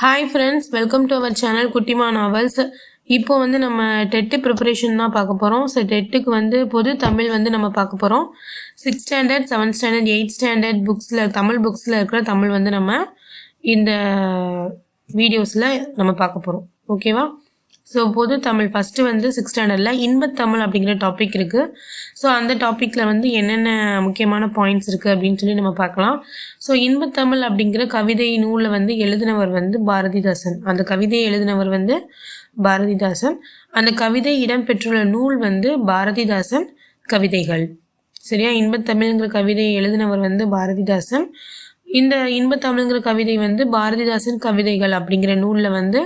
Hi friends welcome to our channel Kuttima novels இப்போ வந்து நம்ம டெட்டு ப்ரிப்பரேஷன் தான் பார்க்க போகிறோம் ஸோ டெட்டுக்கு வந்து பொது தமிழ் வந்து நம்ம பார்க்க போகிறோம் six standard seventh standard eight standard புக்ஸில் Tamil புக்ஸில் இருக்கிற தமிழ் வந்து நம்ம இந்த வீடியோஸில் நம்ம பார்க்க போகிறோம் ஓகேவா ஸோ பொது தமிழ் ஃபஸ்ட்டு வந்து சிக்ஸ் ஸ்டாண்டர்டில் இன்பத்தமிழ் அப்படிங்கிற டாபிக் இருக்குது ஸோ அந்த டாப்பிக்கில் வந்து என்னென்ன முக்கியமான பாயிண்ட்ஸ் இருக்குது அப்படின்னு சொல்லி நம்ம பார்க்கலாம். ஸோ இன்பத்தமிழ் அப்படிங்கிற கவிதை நூலில் வந்து எழுதினவர் வந்து பாரதிதாசன். அந்த கவிதையை எழுதினவர் வந்து பாரதிதாசன். அந்த கவிதை இடம்பெற்றுள்ள நூல் வந்து பாரதிதாசன் கவிதைகள். சரியா? இன்பத்தமிழ்ங்கிற கவிதையை எழுதினவர் வந்து பாரதிதாசன். இந்த இன்பத்தமிழ்ங்கிற கவிதை வந்து பாரதிதாசன் கவிதைகள் அப்படிங்கிற நூலில் வந்து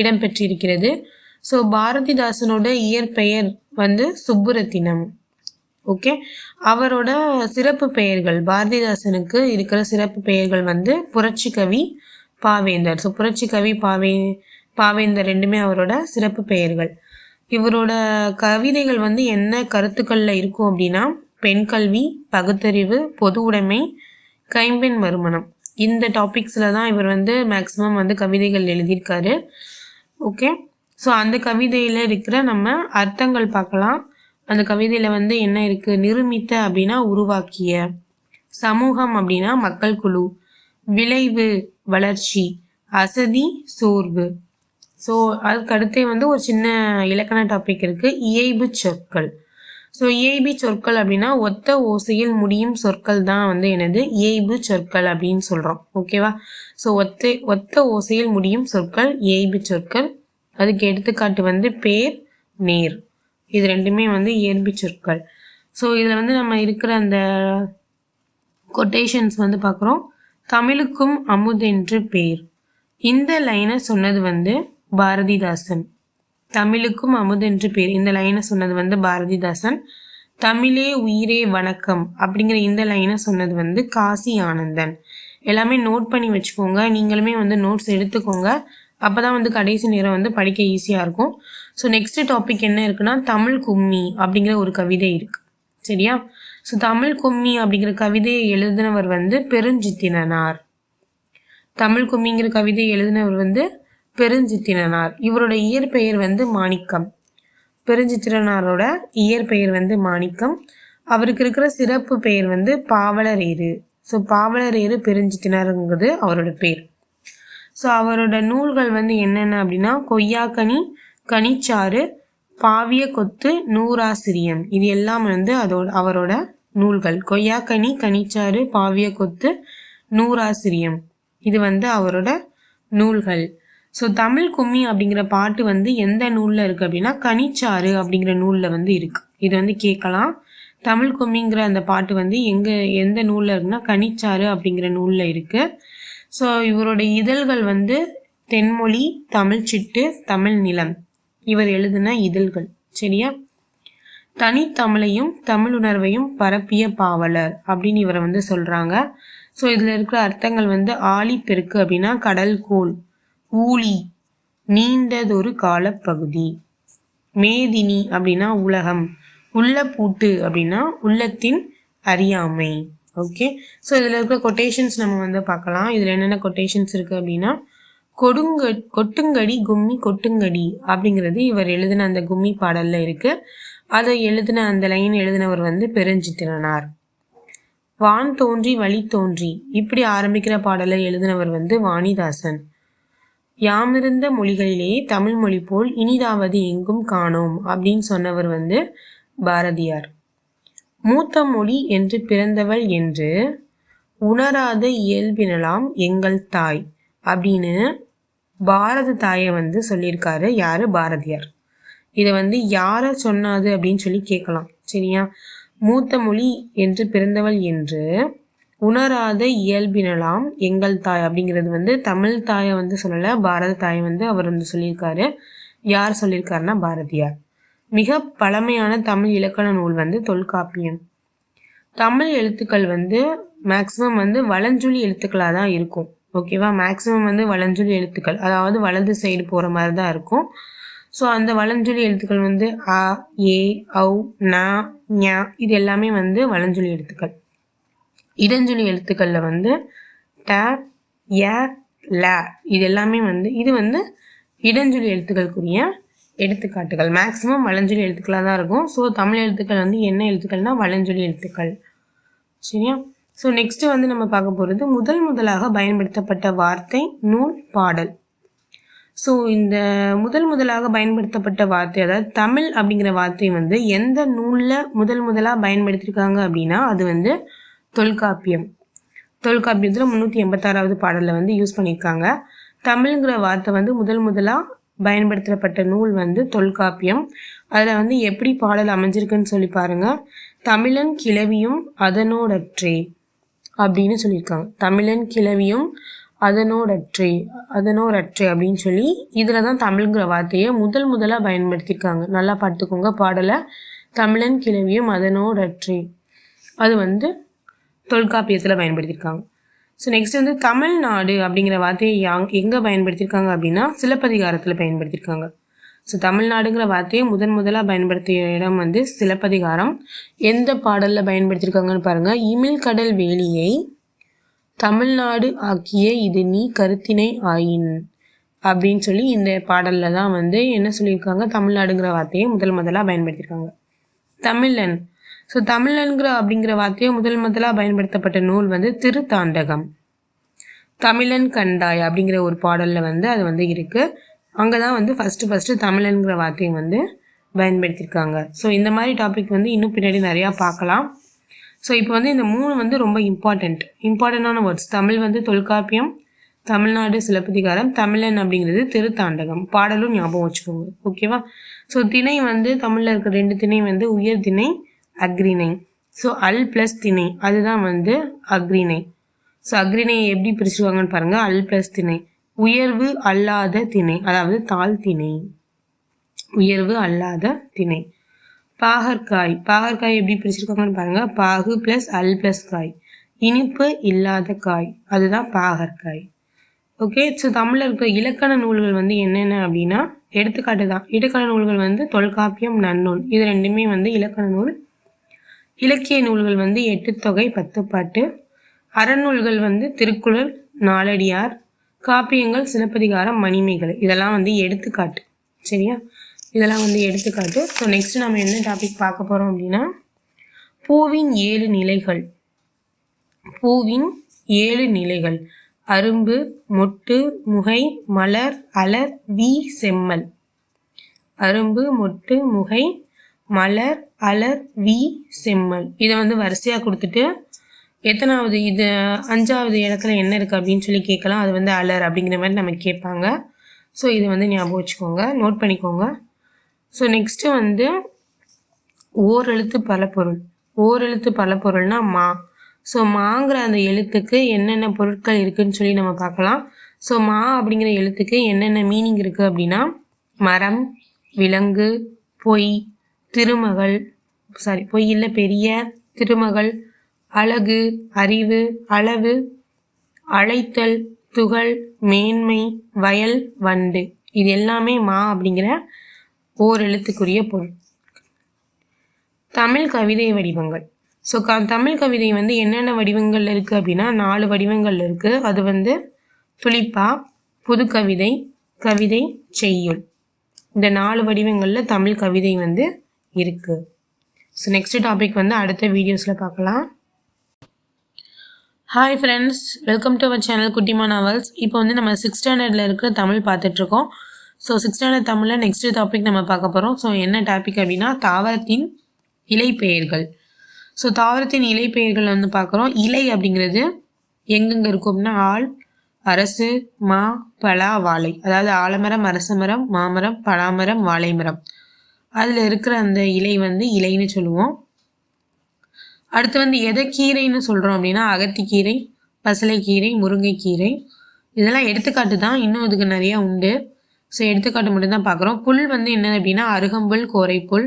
இடம்பெற்றிருக்கிறது. ஸோ பாரதிதாசனோட இயற்பெயர் வந்து சுப்புரத்தினம். ஓகே அவரோட சிறப்பு பெயர்கள் பாரதிதாசனுக்கு இருக்கிற சிறப்பு பெயர்கள் வந்து புரட்சி கவி பாவேந்தர். ஸோ புரட்சி கவி பாவே பாவேந்தர் ரெண்டுமே அவரோட சிறப்பு பெயர்கள். இவரோட கவிதைகள் வந்து என்ன கருத்துக்களில் இருக்கும் அப்படின்னா பெண் கல்வி பகுத்தறிவு பொது உடைமை கைம்பெண் மறுமணம். இந்த டாபிக்ஸில் தான் இவர் வந்து மேக்ஸிமம் வந்து கவிதைகள் எழுதியிருக்காரு. ஓகே ஸோ அந்த கவிதையில் இருக்கிற நம்ம அர்த்தங்கள் பார்க்கலாம். அந்த கவிதையில் வந்து என்ன இருக்குது நிருமித்த அப்படின்னா உருவாக்கிய. சமூகம் அப்படின்னா மக்கள் குழு. விளைவு வளர்ச்சி அசதி சோர்வு. ஸோ அதுக்கு அடுத்தே வந்து ஒரு சின்ன இலக்கண டாபிக் இருக்குது இயைபு சொற்கள். ஸோ இயைபி சொற்கள் அப்படின்னா ஒத்த ஓசையில் முடியும் சொற்கள் தான் வந்து எனது இயைபு சொற்கள் அப்படின்னு சொல்கிறோம் ஓகேவா ஸோ ஒத்த ஒத்த ஓசையில் முடியும் சொற்கள் இயைபு சொற்கள். அதுக்கு எடுத்துக்காட்டு வந்து பேர் நேர். இது ரெண்டுமே வந்து இயல்பு சொற்கள். ஸோ இதில் வந்து நம்ம இருக்கிற அந்த கொட்டேஷன்ஸ் வந்து பார்க்குறோம். தமிழுக்கும் அமுதென்று பேர். இந்த லைனை சொன்னது வந்து பாரதிதாசன். தமிழுக்கும் அமுதென்று பேர். இந்த லைனை சொன்னது வந்து பாரதிதாசன். தமிழே உயிரே வணக்கம் அப்படிங்கிற இந்த லைனை சொன்னது வந்து காசி ஆனந்தன். எல்லாமே நோட் பண்ணி வச்சுக்கோங்க. நீங்களுமே வந்து நோட்ஸ் எடுத்துக்கோங்க. அப்போ தான் வந்து கடைசி நேரம் வந்து படிக்க ஈஸியாக இருக்கும். ஸோ நெக்ஸ்ட் டாபிக் என்ன இருக்குன்னா தமிழ் கும்மி அப்படிங்கிற ஒரு கவிதை இருக்குது சரியா? ஸோ தமிழ் கும்மி அப்படிங்கிற கவிதையை எழுதினவர் வந்து பெருஞ்சித்தினனார். தமிழ் கும்மிங்கிற கவிதையை எழுதினவர் வந்து பெருஞ்சித்தினார் இவரோட இயற்பெயர் வந்து மாணிக்கம். பெருஞ்சித்திரனாரோட இயற்பெயர் வந்து மாணிக்கம். அவருக்கு இருக்கிற சிறப்பு பெயர் வந்து பாவலரேறு. ஸோ பாவலரேறு பெருஞ்சித்தினருங்கிறது அவரோட பேர். ஸோ அவரோட நூல்கள் வந்து என்னென்ன அப்படின்னா கொய்யாக்கனி கனிச்சாறு பாவிய கொத்து நூறாசிரியம். இது எல்லாம் வந்து அதோட அவரோட நூல்கள். கொய்யாக்கனி கனிச்சாறு பாவிய கொத்து நூறாசிரியம். இது வந்து அவரோட நூல்கள். ஸோ தமிழ் கும்மி அப்படிங்கிற பாட்டு வந்து எந்த நூலில் இருக்குது அப்படின்னா கனிச்சாறு அப்படிங்கிற நூலில் வந்து இருக்குது இது வந்து கேட்கலாம். தமிழ் கும்மிங்கிற அந்த பாட்டு வந்து எங்கே எந்த நூலில் இருக்குன்னா கனிச்சாறு அப்படிங்கிற நூலில் இருக்குது ஸோ இவரோட இதழ்கள் வந்து தென்மொழி தமிழ்ச்சிட்டு தமிழ் நிலம். இவர் எழுதின இதழ்கள். சரியா? தனித்தமிழையும் தமிழ் உணர்வையும் பரப்பிய பாவலர் அப்படின்னு இவரை வந்து சொல்கிறாங்க ஸோ இதில் இருக்கிற அர்த்தங்கள் வந்து ஆழிப்பெருக்கு அப்படின்னா கடல் கோள் ஊழி நீண்டதொரு காலப்பகுதி மேதினி அப்படின்னா உலகம் உள்ள பூட்டு அப்படின்னா உள்ளத்தின் அறியாமை. ஓகே ஸோ இதில் இருக்கிற கொட்டேஷன்ஸ் நம்ம வந்து பார்க்கலாம். இதில் என்னென்ன கொட்டேஷன்ஸ் இருக்குது அப்படின்னா கொடுங்க கொட்டுங்கடி கும்மி கொட்டுங்கடி அப்படிங்கிறது இவர் எழுதின அந்த கும்மி பாடலில் இருக்குது அதை எழுதின அந்த லைன் எழுதினவர் வந்து பெருஞ்சித்திரனார். வான் தோன்றி வழி தோன்றி. இப்படி ஆரம்பிக்கிற பாடலை எழுதினவர் வந்து வாணிதாசன். யாமிருந்த மொழிகளிலே தமிழ் மொழி போல் இனிதாவது எங்கும் காணோம் அப்படின்னு சொன்னவர் வந்து பாரதியார். மூத்த மொழி என்று பிறந்தவள் என்று உணராத இயல்பினலாம் எங்கள் தாய் அப்படின்னு பாரத தாயை வந்து சொல்லியிருக்காரு. யாரு? பாரதியார். இதை வந்து யாரை சொன்னாது அப்படின்னு சொல்லி கேட்கலாம். சரியா? மூத்த மொழி என்று பிறந்தவள் என்று உணராத இயல்பினலாம் எங்கள் தாய் அப்படிங்கிறது வந்து தமிழ் தாயை வந்து சொல்லலை பாரத தாயை வந்து அவர் வந்து சொல்லியிருக்காரு. யார் சொல்லியிருக்காருன்னா பாரதியார். மிக பழமையான தமிழ் இலக்கண நூல் வந்து தொல்காப்பியம். தமிழ் எழுத்துக்கள் வந்து மேக்சிமம் வந்து வளஞ்சொலி எழுத்துக்களாக தான் இருக்கும். ஓகேவா மேக்சிமம் வந்து வளஞ்சொலி எழுத்துக்கள் அதாவது வலது சைடு போகிற மாதிரி தான் இருக்கும். ஸோ அந்த வளஞ்சொலி எழுத்துக்கள் வந்து அ ஏ ஔ ஞா இது எல்லாமே வந்து வளஞ்சொலி எழுத்துக்கள். இடஞ்சொலி எழுத்துக்களில் வந்து ட ய ல இது எல்லாமே வந்து இது வந்து இடஞ்சொலி எழுத்துக்களுக்குரிய எடுத்துக்காட்டுகள் மேக்ஸிமம் வளஞ்சொலி எழுத்துக்களாக தான் இருக்கும். ஸோ தமிழ் எழுத்துக்கள் வந்து என்ன எழுத்துக்கள்னா வளஞ்சொலி எழுத்துக்கள். சரியா? ஸோ நெக்ஸ்ட்டு வந்து நம்ம பார்க்க போகிறது முதல் முதலாக பயன்படுத்தப்பட்ட வார்த்தை நூல் பாடல். ஸோ இந்த முதல் முதலாக பயன்படுத்தப்பட்ட வார்த்தை அதாவது தமிழ் அப்படிங்கிற வார்த்தை வந்து எந்த நூலில் முதல் முதலாக பயன்படுத்தியிருக்காங்க அப்படின்னா அது வந்து தொல்காப்பியம். தொல்காப்பியத்தில் முந்நூற்றி எண்பத்தாறாவது பாடலில் வந்து யூஸ் பண்ணியிருக்காங்க தமிழ்ங்கிற வார்த்தை வந்து முதல் முதலாக பயன்படுத்தப்பட்ட நூல் வந்து தொல்காப்பியம். அதில் வந்து எப்படி பாடல் அமைஞ்சிருக்குன்னு சொல்லி பாருங்கள் தமிழன் கிளவியும் அதனோடற்றே அப்படின்னு சொல்லியிருக்காங்க. தமிழன் கிளவியும் அதனோடற்றே அதனோடற்றே அப்படின்னு சொல்லி இதில் தான் தமிழ்ங்கிற வார்த்தையை முதல் முதலாக பயன்படுத்தியிருக்காங்க. நல்லா பார்த்துக்கோங்க பாடலை. தமிழன் கிளவியும் அதனோடற்றே. அது வந்து தொல்காப்பியத்தில் பயன்படுத்தியிருக்காங்க. ஸோ நெக்ஸ்ட் வந்து தமிழ்நாடு அப்படிங்கிற வார்த்தையை யாங் எங்கே பயன்படுத்தியிருக்காங்க அப்படின்னா சிலப்பதிகாரத்தில் பயன்படுத்தியிருக்காங்க ஸோ தமிழ்நாடுங்கிற வார்த்தையை முதன் முதலாக பயன்படுத்திய இடம் வந்து சிலப்பதிகாரம். எந்த பாடலில் பயன்படுத்தியிருக்காங்கன்னு பாருங்கள் இமில் கடல் வேலியை தமிழ்நாடு ஆக்கிய இது நீ கருத்தினை ஆயின் அப்படின்னு சொல்லி இந்த பாடலில் தான் வந்து என்ன சொல்லியிருக்காங்க? தமிழ்நாடுங்கிற வார்த்தையை முதல் முதலாக பயன்படுத்தியிருக்காங்க தமிழன் ஸோ தமிழன்கிற அப்படிங்கிற வார்த்தையை முதல் முதலாக பயன்படுத்தப்பட்ட நூல் வந்து திருத்தாண்டகம். தமிழன் கண்டாய் அப்படிங்கிற ஒரு பாடலில் வந்து அது வந்து இருக்குது அங்கே தான் வந்து ஃபஸ்ட்டு ஃபஸ்ட்டு தமிழன்கிற வார்த்தையை வந்து பயன்படுத்தியிருக்காங்க ஸோ இந்த மாதிரி டாபிக் வந்து இன்னும் பின்னாடி நிறையா பார்க்கலாம். ஸோ இப்போ வந்து இந்த மூணு வந்து ரொம்ப இம்பார்ட்டண்ட் இம்பார்ட்டண்டான வேர்ட்ஸ் தமிழ் வந்து தொல்காப்பியம் தமிழ்நாடு சிலப்பதிகாரம் தமிழன் அப்படிங்கிறது திருத்தாண்டகம். பாடலும் ஞாபகம் வச்சுக்கோங்க. ஓகேவா ஸோ திணை வந்து தமிழில் இருக்கிற ரெண்டு திணை வந்து உயர் திணை அக்ரிணை. ஸோ அல் ப்ளஸ் திணை. அதுதான் வந்து அக்ரிணை. ஸோ அக்ரிணையை எப்படி பிரிச்சுருவாங்கன்னு பாருங்கள் அல் ப்ளஸ் திணை. உயர்வு அல்லாத திணை. அதாவது தாழ் திணை. உயர்வு அல்லாத திணை. பாகற்காய். பாகற்காய் எப்படி பிரிச்சிருக்காங்கன்னு பாருங்கள் பாகு ப்ளஸ் அல் ப்ளஸ் காய். இனிப்பு இல்லாத காய். அதுதான் பாகற்காய். ஓகே ஸோ தமிழில் இருக்கிற இலக்கண நூல்கள் வந்து என்னென்ன அப்படின்னா எடுத்துக்காட்டு தான் இலக்கண நூல்கள் வந்து தொல்காப்பியம் நன்னூல். இது ரெண்டுமே வந்து இலக்கண நூல். இலக்கிய நூல்கள் வந்து எட்டு தொகை பத்து பாட்டு. அறநூல்கள் வந்து திருக்குறள் நாலடியார் காப்பியங்கள் சிலப்பதிகாரம் மணிமேகலை. இதெல்லாம் வந்து எடுத்துக்காட்டு. சரியா? இதெல்லாம் வந்து எடுத்துக்காட்டு. ஸோ நெக்ஸ்ட் நம்ம என்ன டாபிக் பார்க்க போகிறோம் அப்படின்னா பூவின் ஏழு நிலைகள். பூவின் ஏழு நிலைகள். அரும்பு மொட்டு முகை மலர் அலர் வி செம்மல். அரும்பு மொட்டு முகை மலர் அலர் வி செம்மல். இதை வந்து வரிசையாக கொடுத்துட்டு எத்தனாவது இது அஞ்சாவது இடத்துல என்ன இருக்குது அப்படின்னு சொல்லி கேட்கலாம். அது வந்து அலர் அப்படிங்கிற மாதிரி நம்ம கேட்பாங்க. ஸோ இதை வந்து ஞாபகம் வச்சுக்கோங்க. நோட் பண்ணிக்கோங்க. ஸோ நெக்ஸ்ட்டு வந்து ஓரெழுத்து பல பொருள் ஓரெழுத்து பல பொருள்னா மா. ஸோ மாங்கிற அந்த எழுத்துக்கு என்னென்ன பொருட்கள் இருக்குதுன்னு சொல்லி நம்ம பார்க்கலாம். ஸோ மா அப்படிங்கிற எழுத்துக்கு என்னென்ன மீனிங் இருக்குது அப்படின்னா மரம் விலங்கு பொய் திருமகள் சாரி பொய்யில் பெரிய திருமகள் அழகு அறிவு அளவு அழைத்தல் துகள் மேன்மை வயல் வண்டு. இது எல்லாமே மா அப்படிங்கிற ஓர் எழுத்துக்குரிய பொருள். தமிழ் கவிதை வடிவங்கள். ஸோ க தமிழ் கவிதை வந்து என்னென்ன வடிவங்கள் இருக்குது அப்படின்னா நாலு வடிவங்கள் இருக்குது அது வந்து துளிப்பா கவிதை கவிதை செய்யுள். இந்த நாலு வடிவங்களில் தமிழ் கவிதை வந்து இருக்குது ஸோ நெக்ஸ்ட் டாபிக் வந்து அடுத்த வீடியோஸில் பார்க்கலாம். Hi friends welcome to our channel Kuttima novels இப்போ வந்து நம்ம சிக்ஸ் ஸ்டாண்டர்டில் இருக்கிற தமிழ் பார்த்துட்ருக்கோம். ஸோ சிக்ஸ் ஸ்டாண்டர்ட் தமிழில் நெக்ஸ்ட் டாபிக் நம்ம பார்க்க போகிறோம் ஸோ என்ன டாபிக் அப்படின்னா தாவரத்தின் இலை பெயர்கள் ஸோ தாவரத்தின் இலை பெயர்கள் வந்து பார்க்குறோம். இலை அப்படிங்கிறது எங்கெங்கே இருக்கும் அப்படின்னா ஆள் அரசு மா பலா வாழை. அதாவது ஆலமரம் அரச மரம் மாமரம் பலாமரம் வாழை மரம் அதில் இருக்கிற அந்த இலை வந்து இலைன்னு சொல்லுவோம். அடுத்து வந்து எதை கீரைன்னு சொல்கிறோம் அப்படின்னா அகத்திக்கீரை பசலைக்கீரை முருங்கைக்கீரை. இதெல்லாம் எடுத்துக்காட்டு தான். இன்னும் இதுக்கு நிறையா உண்டு. ஸோ எடுத்துக்காட்டு மட்டும்தான் பார்க்குறோம். புல் வந்து என்ன அப்படின்னா அருகம்புல் கோரைப்புல்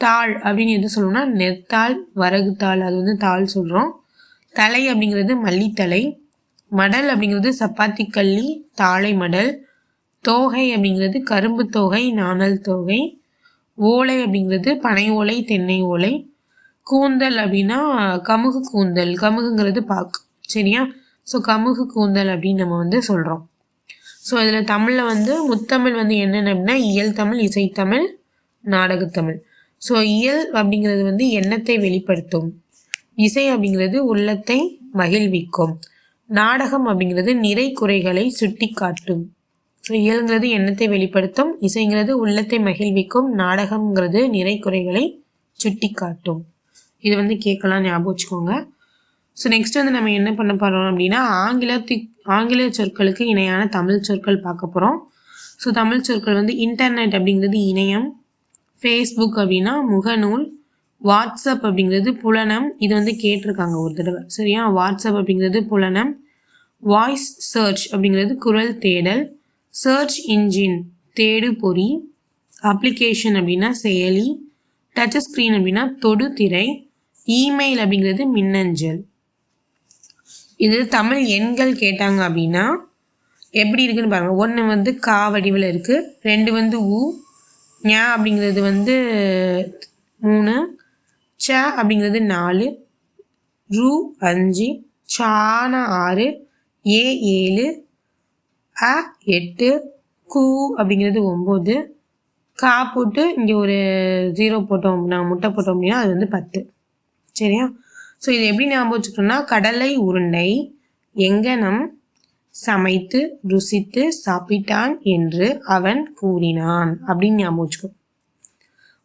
தாள் அப்படின்னு எது சொல்லணும்னா நெத்தாள் வரகுத்தாள் அது வந்து தாள் சொல்கிறோம் தலை அப்படிங்கிறது மல்லித்தலை. மடல் அப்படிங்கிறது சப்பாத்தி கள்ளி தாழை மடல். தோகை அப்படிங்கிறது கரும்பு தோகை நாணல் தோகை. ஓலை அப்படிங்கிறது பனை ஓலை தென்னை ஓலை. கூந்தல் அப்படின்னா கமுகு கூந்தல். கமுகுங்கிறது பாக்கு சரியா? ஸோ கமுகு கூந்தல் அப்படின்னு நம்ம வந்து சொல்கிறோம் ஸோ இதில் தமிழில் வந்து முத்தமிழ் வந்து என்னென்ன அப்படின்னா இயல் தமிழ் இசைத்தமிழ் நாடகத்தமிழ் ஸோ இயல் அப்படிங்கிறது வந்து எண்ணத்தை வெளிப்படுத்தும். இசை அப்படிங்கிறது உள்ளத்தை மகிழ்விக்கும். நாடகம் அப்படிங்கிறது நிறை குறைகளை சுட்டி காட்டும் ஸோ இயல்ங்கிறது எண்ணத்தை வெளிப்படுத்தும் இசைங்கிறது உள்ளத்தை மகிழ்விக்கும் நாடகம்ங்கிறது நிறை குறைகளை சுட்டி காட்டும் இது வந்து கேட்கலாம் ஞாபகம் வச்சுக்கோங்க. ஸோ நெக்ஸ்ட் வந்து நம்ம என்ன பண்ண போகிறோம் அப்படின்னா ஆங்கிலத்தி ஆங்கில சொற்களுக்கு இணையான தமிழ் சொற்கள் பார்க்க போகிறோம் ஸோ தமிழ் சொற்கள் வந்து இன்டர்நெட் அப்படிங்கிறது இணையம் ஃபேஸ்புக் அப்படின்னா முகநூல் வாட்ஸ்அப் அப்படிங்கிறது புலனம். இது வந்து கேட்டிருக்காங்க ஒரு தடவை சரியா? வாட்ஸ்அப் அப்படிங்கிறது புலனம் வாய்ஸ் சர்ச் அப்படிங்கிறது குரல் தேடல் சர்ச் இன்ஜின் தேடு பொறி அப்ளிகேஷன் அப்படின்னா செயலி டச் ஸ்க்ரீன் அப்படின்னா தொடுதிரை இமெயில் அப்படிங்கிறது மின்னஞ்சல். இது தமிழ் எண்கள் கேட்டாங்க அப்படின்னா எப்படி இருக்குன்னு பாருங்கள் ஒன்று வந்து கா வடிவில் இருக்குது ரெண்டு வந்து ஊ ஞா அப்படிங்கிறது வந்து மூணு ச அப்படிங்கிறது நாலு ரூ அஞ்சு சான ஆறு ஏ ஏழு அ எட்டு கு அப்படிங்கிறது ஒம்பது. கா போட்டு இங்கே ஒரு ஜீரோ போட்டோம் அப்படின்னா முட்டை போட்டோம் அப்படின்னா அது வந்து பத்து. சரியா? ஸோ இது எப்படி ஞாபகம் வச்சுக்கணும்னா கடலை உருண்டை எங்கனம் சமைத்து ருசித்து சாப்பிட்டான் என்று அவன் கூறினான் அப்படின்னு ஞாபகம் வச்சுக்கோ.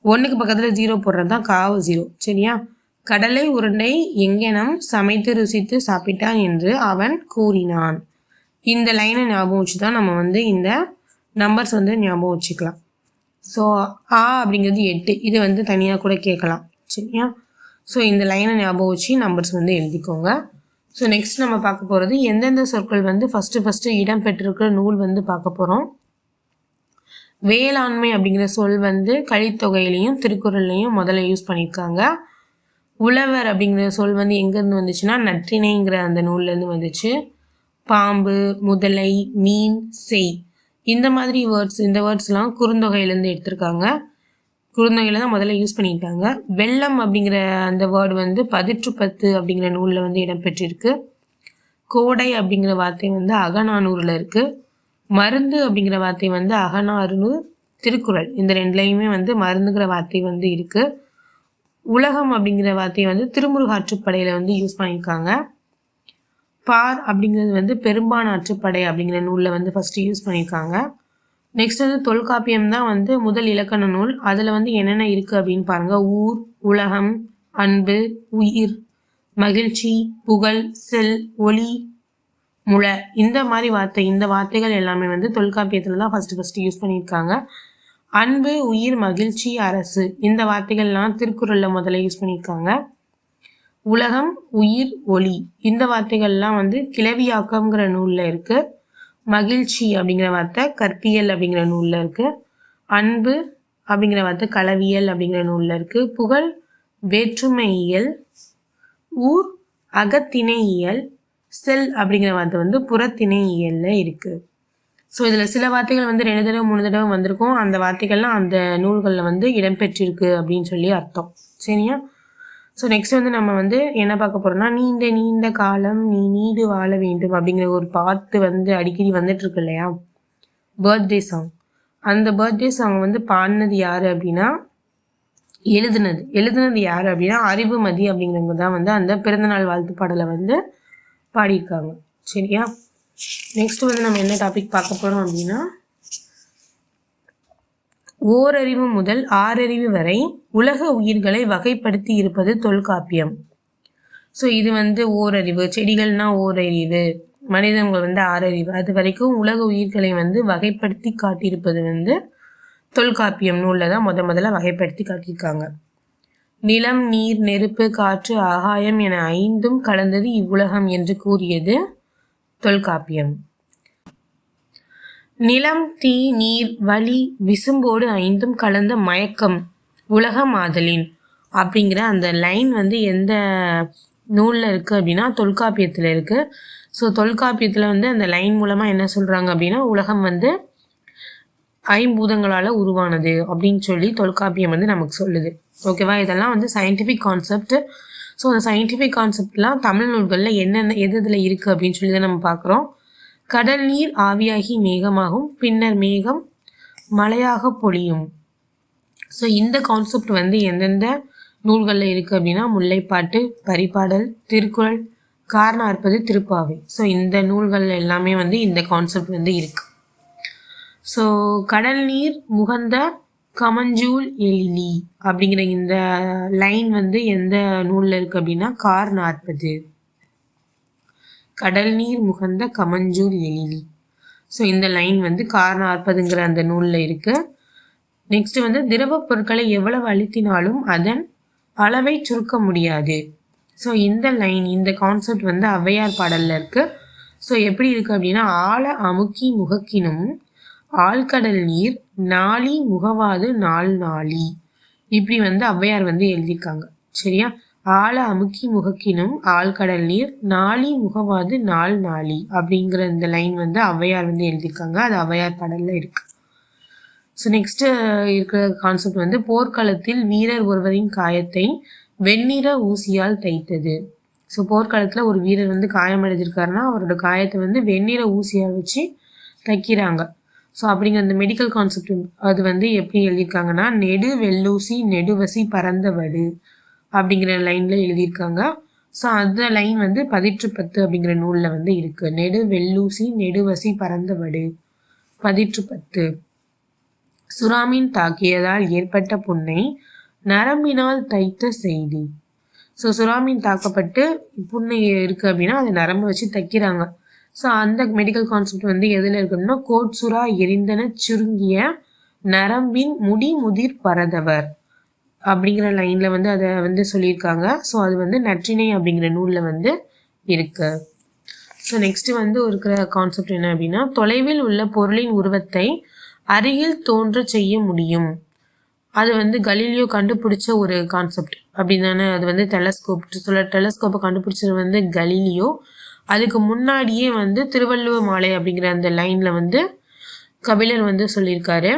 ஒன்றுக்கு பக்கத்தில் ஜீரோ போடுறது தான் காவு ஜீரோ சரியா? கடலை உருண்டை எங்கெனம் சமைத்து ருசித்து சாப்பிட்டான் என்று அவன் கூறினான். இந்த லைனை ஞாபகம் வச்சு தான் நம்ம வந்து இந்த நம்பர்ஸ் வந்து ஞாபகம் வச்சுக்கலாம். ஸோ ஆ அப்படிங்கிறது எட்டு. இது வந்து தனியாக கூட கேட்கலாம். சரியா? ஸோ இந்த லைனை ஞாபகம் வச்சு நம்பர்ஸ் வந்து எழுதிக்கோங்க. ஸோ நெக்ஸ்ட் நம்ம பார்க்க போகிறது எந்தெந்த சொற்கள் வந்து ஃபஸ்ட்டு ஃபஸ்ட்டு இடம் பெற்றிருக்கிற நூல் வந்து பார்க்க போகிறோம் வேளாண்மை அப்படிங்கிற சொல் வந்து கழித்தொகையிலையும் திருக்குறள்லையும் முதல்ல யூஸ் பண்ணியிருக்காங்க. உழவர் அப்படிங்கிற சொல் வந்து எங்கேருந்து வந்துச்சுன்னா நற்றினைங்கிற அந்த நூல்லேருந்து வந்துச்சு. பாம்பு முதலை மீன் செய். இந்த மாதிரி வேர்ட்ஸ் இந்த வேர்ட்ஸ்லாம் குறுந்தொகையிலேருந்து எடுத்திருக்காங்க. குறுந்தொகையில் தான் முதல்ல யூஸ் பண்ணியிருக்காங்க வெள்ளம் அப்படிங்கிற அந்த வேர்டு வந்து பதிற்று பத்து அப்படிங்கிற நூலில் வந்து இடம்பெற்றிருக்கு. கோடை அப்படிங்கிற வார்த்தை வந்து அகநானூரில் இருக்குது மருந்து அப்படிங்கிற வார்த்தை வந்து அகநானூர் திருக்குறள். இந்த ரெண்டுலேயுமே வந்து மருந்துங்கிற வார்த்தை வந்து இருக்குது உலகம் அப்படிங்கிற வார்த்தையை வந்து திருமுருகாற்றுப்படையில் வந்து யூஸ் பண்ணியிருக்காங்க. பார் அப்படிங்கிறது வந்து பெரும்பானாற்றுப்படை அப்படிங்கிற நூலில் வந்து ஃபஸ்ட்டு யூஸ் பண்ணியிருக்காங்க. நெக்ஸ்ட் வந்து தொல்காப்பியம் தான் வந்து முதல் இலக்கண நூல். அதில் வந்து என்னென்ன இருக்குது அப்படின்னு பாருங்கள் ஊர் உலகம் அன்பு உயிர் மகிழ்ச்சி புகழ் செல் ஒளி முளை. இந்த மாதிரி வார்த்தை இந்த வார்த்தைகள் எல்லாமே வந்து தொல்காப்பியத்தில் தான் ஃபஸ்ட்டு ஃபஸ்ட்டு யூஸ் பண்ணியிருக்காங்க. அன்பு உயிர் மகிழ்ச்சி அரசு. இந்த வார்த்தைகள்லாம் திருக்குறளில் முதல்ல யூஸ் பண்ணியிருக்காங்க. உலகம் உயிர் ஒளி இந்த வார்த்தைகள்லாம் வந்து கிளவியாக்கம்ங்கிற நூலில் இருக்குது மகிழ்ச்சி அப்படிங்கிற வார்த்தை கற்பியல் அப்படிங்கிற நூலில் இருக்குது அன்பு அப்படிங்கிற வார்த்தை களவியல் அப்படிங்கிற நூலில் இருக்குது புகழ் வேற்றுமையியல். ஊர் அகத்திணையியல். செல் அப்படிங்கிற வார்த்தை வந்து புறத்திணையியலில் இருக்குது ஸோ இதில் சில வார்த்தைகள் வந்து ரெண்டு தடவை மூணு தடவை வந்திருக்கும். அந்த வார்த்தைகள்லாம் அந்த நூல்களில் வந்து இடம்பெற்றிருக்கு அப்படின்னு சொல்லி அர்த்தம். சரியா? ஸோ நெக்ஸ்ட் வந்து நம்ம வந்து என்ன பார்க்க போகிறோம்னா நீண்ட நீண்ட காலம் நீ நீடு வாழ வேண்டும் அப்படிங்கிற ஒரு பாட்டு வந்து அடிக்கடி வந்துட்டு இருக்கு இல்லையா? பர்த்டே சாங் அந்த பர்த்டே சாங் வந்து பாடினது யார் அப்படின்னா எழுதுனது. எழுதுனது யார் அப்படின்னா அறிவுமதி அப்படிங்கிறவங்க தான் வந்து அந்த பிறந்தநாள் வாழ்த்து பாடலை வந்து பாடியிருக்காங்க. சரியா? நெக்ஸ்ட் வந்து நம்ம என்ன டாபிக் பார்க்க போகிறோம் அப்படின்னா ஓரறிவு முதல் ஆறறிவு வரை உலக உயிர்களை வகைப்படுத்தி இருப்பது தொல்காப்பியம். ஸோ இது வந்து ஓரறிவு. செடிகள்னா ஓரறிவு. மனிதங்கள் வந்து ஆறறிவு. அது வரைக்கும் உலக உயிர்களை வந்து வகைப்படுத்தி காட்டியிருப்பது வந்து தொல்காப்பியம் நூலில் தான் முத முதல்ல வகைப்படுத்தி காட்டியிருக்காங்க. நிலம் நீர் நெருப்பு காற்று ஆகாயம் என ஐந்தும் கலந்தது இவ்வுலகம் என்று கூறியது தொல்காப்பியம். நிலம் தீ நீர் வலி விசும்போடு ஐந்தும் கலந்த மயக்கம் உலகம் ஆதலின் அப்படிங்கிற அந்த லைன் வந்து எந்த நூலில் இருக்குது அப்படின்னா தொல்காப்பியத்தில் இருக்குது ஸோ தொல்காப்பியத்தில் வந்து அந்த லைன் மூலமாக என்ன சொல்கிறாங்க அப்படின்னா உலகம் வந்து ஐம்பூதங்களால் உருவானது அப்படின்னு சொல்லி தொல்காப்பியம் வந்து நமக்கு சொல்லுது. ஓகேவா இதெல்லாம் வந்து சயின்டிஃபிக் கான்செப்ட் ஸோ அந்த சயின்டிஃபிக் கான்செப்ட்லாம் தமிழ் நூல்களில் என்னென்ன எது இதில் இருக்குது அப்படின்னு சொல்லி தான் நம்ம பார்க்குறோம். கடல் நீர் ஆவியாகி மேகமாகும். பின்னர் மேகம் மழையாக பொழியும். ஸோ இந்த கான்செப்ட் வந்து எந்தெந்த நூல்களில் இருக்குது அப்படின்னா முல்லைப்பாட்டு பரிபாடல் திருக்குறள் காரணார்ப்பது திருப்பாவை. ஸோ இந்த நூல்கள் எல்லாமே வந்து இந்த கான்செப்ட் வந்து இருக்குது ஸோ கடல் நீர் முகந்த கமஞ்சூல் எழிலி அப்படிங்கிற இந்த லைன் வந்து எந்த நூலில் இருக்குது அப்படின்னா கார் நாற்பது கடல் நீர் முகந்த கமஞ்சூர் எழிலி. ஸோ இந்த லைன் வந்து கார் நாற்பதுங்கிற அந்த நூலில் இருக்குது நெக்ஸ்ட் வந்து திரவ பொருட்களை எவ்வளவு அழுத்தினாலும் அதன் அளவை சுருக்க முடியாது. ஸோ இந்த லைன் இந்த கான்செப்ட் வந்து ஔவையார் பாடலில் இருக்குது ஸோ எப்படி இருக்குது அப்படின்னா ஆழ அமுக்கி முகக்கினும் ஆழ்கடல் நீர் நாளி முகவாது நாள் நாளி. இப்படி வந்து ஔவையார் வந்து எழுதியிருக்காங்க. சரியா? ஆழ அமுக்கி முகக்கினும் ஆழ்கடல் நீர் நாளி முகவாது நாள் நாளி அப்படிங்கிற இந்த லைன் வந்து ஔவையார் வந்து எழுதியிருக்காங்க. அது ஔவையார் பாடலில் இருக்குது ஸோ நெக்ஸ்ட்டு இருக்கிற கான்செப்ட் வந்து போர்க்களத்தில் வீரர் ஒருவரின் காயத்தை வெண்ணிற ஊசியால் தைத்தது. ஸோ போர்க்களத்தில் ஒரு வீரர் வந்து காயமடைஞ்சிருக்காருன்னா அவரோட காயத்தை வந்து வெண்ணிற ஊசியால் வச்சு தைக்கிறாங்க. ஸோ அப்படிங்கிற அந்த மெடிக்கல் கான்செப்ட் அது வந்து எப்படி எழுதியிருக்காங்கன்னா நெடு வெள்ளூசி நெடுவசி பறந்தவடு அப்படிங்கிற லைனில் எழுதியிருக்காங்க. ஸோ அந்த லைன் வந்து பதிற்று பத்து அப்படிங்கிற நூலில் வந்து இருக்குது நெடு வெள்ளூசி நெடுவசி பறந்தவடு பதிற்று பத்து. சுறாமீன் தாக்கியதால் ஏற்பட்ட புண்ணை நரம்பினால் தைத்த செய்தி. ஸோ சுறாமீன் தாக்கப்பட்டு புண்ணை இருக்குது அப்படின்னா அதை நரம்பு வச்சு தைக்கிறாங்க. ஸோ அந்த மெடிக்கல் கான்செப்ட் வந்து எதில் இருக்குன்னா கோட் சுறா எரிந்தன சுருங்கிய நரம்பின் முடி முதிர் பரதவர் அப்படிங்கிற லைனில் வந்து அதை வந்து சொல்லியிருக்காங்க. ஸோ அது வந்து நற்றினை அப்படிங்கிற நூலில் வந்து இருக்குது ஸோ நெக்ஸ்ட்டு வந்து இருக்கிற கான்செப்ட் என்ன அப்படின்னா தொலைவில் உள்ள பொருளின் உருவத்தை அருகில் தோன்ற செய்ய முடியும். அது வந்து கலீலியோ கண்டுபிடிச்ச ஒரு கான்செப்ட் அப்படி தானே அது வந்து டெலஸ்கோப் சொல்ல டெலஸ்கோப்பை கண்டுபிடிச்சது வந்து கலீலியோ. அதுக்கு முன்னாடியே வந்து திருவள்ளுவ மாலை அப்படிங்கிற அந்த லைனில் வந்து கபிலர் வந்து சொல்லியிருக்காரு.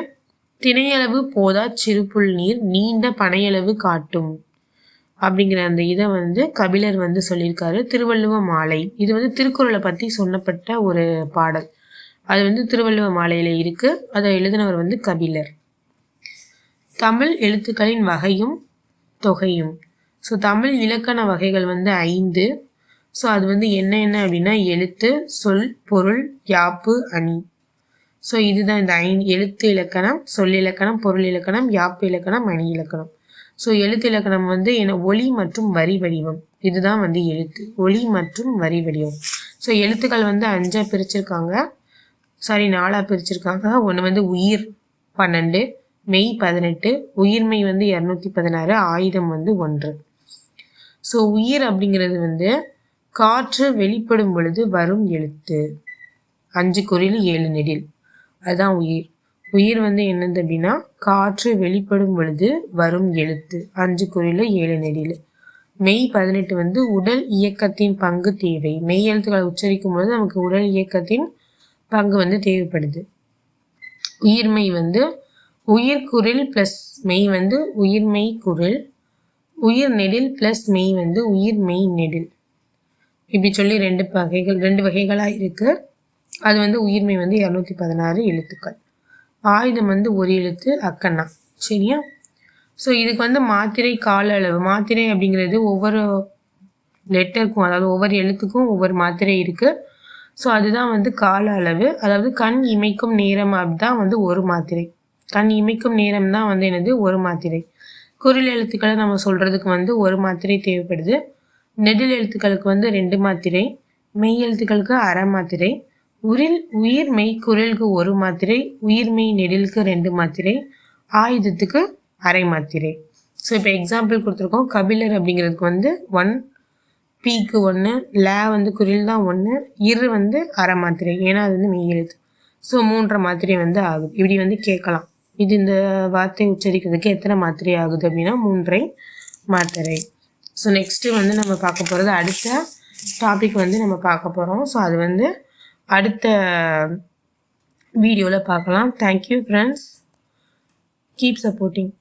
திணையளவு போதா சிறுபுல் நீர் நீண்ட பனையளவு காட்டும். அப்படிங்கிற அந்த இதை வந்து கபிலர் வந்து சொல்லியிருக்காரு. திருவள்ளுவ மாலை. இது வந்து திருக்குறளை பற்றி சொன்னப்பட்ட ஒரு பாடல். அது வந்து திருவள்ளுவ மாலையில் இருக்குது அதை எழுதினவர் வந்து கபிலர். தமிழ் எழுத்துக்களின் வகையும் தொகையும். ஸோ தமிழ் இலக்கண வகைகள் வந்து ஐந்து. ஸோ அது வந்து என்ன என்ன அப்படின்னா எழுத்து சொல் பொருள் யாப்பு அணி. ஸோ இதுதான் இந்த ஐ எழுத்து இலக்கணம் சொல் இலக்கணம் பொருள் இலக்கணம் யாப்பு இலக்கணம் அணி இலக்கணம். ஸோ எழுத்து இலக்கணம் வந்து என்ன ஒளி மற்றும் வரி வடிவம். இதுதான் வந்து எழுத்து ஒளி மற்றும் வரி வடிவம். ஸோ எழுத்துக்கள் வந்து அஞ்சாக பிரிச்சிருக்காங்க. சாரி நாலாக பிரிச்சிருக்காங்க. ஒன்று வந்து உயிர் பன்னெண்டு மெய் பதினெட்டு உயிர்மை வந்து இரநூத்தி பதினாறு ஆயுதம் வந்து ஒன்று. ஸோ உயிர் அப்படிங்கிறது வந்து காற்று வெளிப்படும் பொழுது வரும் எழுத்து. அஞ்சு குறில் ஏழு நெடில். அதுதான் உயிர். உயிர் வந்து என்னது அப்படின்னா காற்று வெளிப்படும் பொழுது வரும் எழுத்து. அஞ்சு குறியில் ஏழு நெடியில். மெய் பதினெட்டு வந்து உடல் இயக்கத்தின் பங்கு தேவை. மெய் எழுத்துக்களை உச்சரிக்கும் பொழுது நமக்கு உடல் இயக்கத்தின் பங்கு வந்து தேவைப்படுது. உயிர்மை வந்து உயிர் உயிர்குறில் ப்ளஸ் மெய் வந்து உயிர்மெய் குரில் உயிர் நெடில் ப்ளஸ் மெய் வந்து உயிர் மெய் நெடில். இப்படி சொல்லி ரெண்டு வகைகள் ரெண்டு வகைகளாக இருக்குது அது வந்து உயிர்மை வந்து இரநூத்தி பதினாறு எழுத்துக்கள். ஆயுதம் வந்து ஒரு எழுத்து அக்கண்ணா. சரியா? ஸோ இதுக்கு வந்து மாத்திரை கால அளவு. மாத்திரை அப்படிங்கிறது ஒவ்வொரு லெட்டருக்கும் அதாவது ஒவ்வொரு எழுத்துக்கும் ஒவ்வொரு மாத்திரை இருக்குது ஸோ அதுதான் வந்து கால அளவு. அதாவது கண் இமைக்கும் நேரம் அப்படிதான் வந்து ஒரு மாத்திரை. கண் இமைக்கும் நேரம் தான் வந்து என்னது? ஒரு மாத்திரை. குரல் எழுத்துக்களை நம்ம சொல்கிறதுக்கு வந்து ஒரு மாத்திரை தேவைப்படுது. நெடில் எழுத்துக்களுக்கு வந்து ரெண்டு மாத்திரை. மெய் எழுத்துக்களுக்கு அரை மாத்திரை. உரில் உயிர் மெய் குரலுக்கு ஒரு மாத்திரை உயிர் மெய் நெடிலுக்கு ரெண்டு மாத்திரை ஆயுதத்துக்கு அரை மாத்திரை ஸோ இப்போ எக்ஸாம்பிள் கொடுத்துருக்கோம். கபிலர் அப்படிங்கிறதுக்கு வந்து ஒன் பீக்கு ஒன்று லே வந்து குரில் தான் ஒன்று இரு வந்து அரை மாத்திரை ஏன்னா அது வந்து மெய் எழுத்து. ஸோ மூன்றரை மாத்திரை வந்து ஆகுது. இப்படி வந்து கேட்கலாம். இது இந்த வார்த்தை உச்சரிக்கிறதுக்கு எத்தனை மாத்திரை ஆகுது அப்படின்னா மூன்றை மாத்திரை ஸோ நெக்ஸ்ட்டு வந்து நம்ம பார்க்க போகிறது அடுத்த டாபிக் வந்து நம்ம பார்க்க போகிறோம் ஸோ அது வந்து அடுத்த வீடியோவில் பார்க்கலாம். Thank you friends keep supporting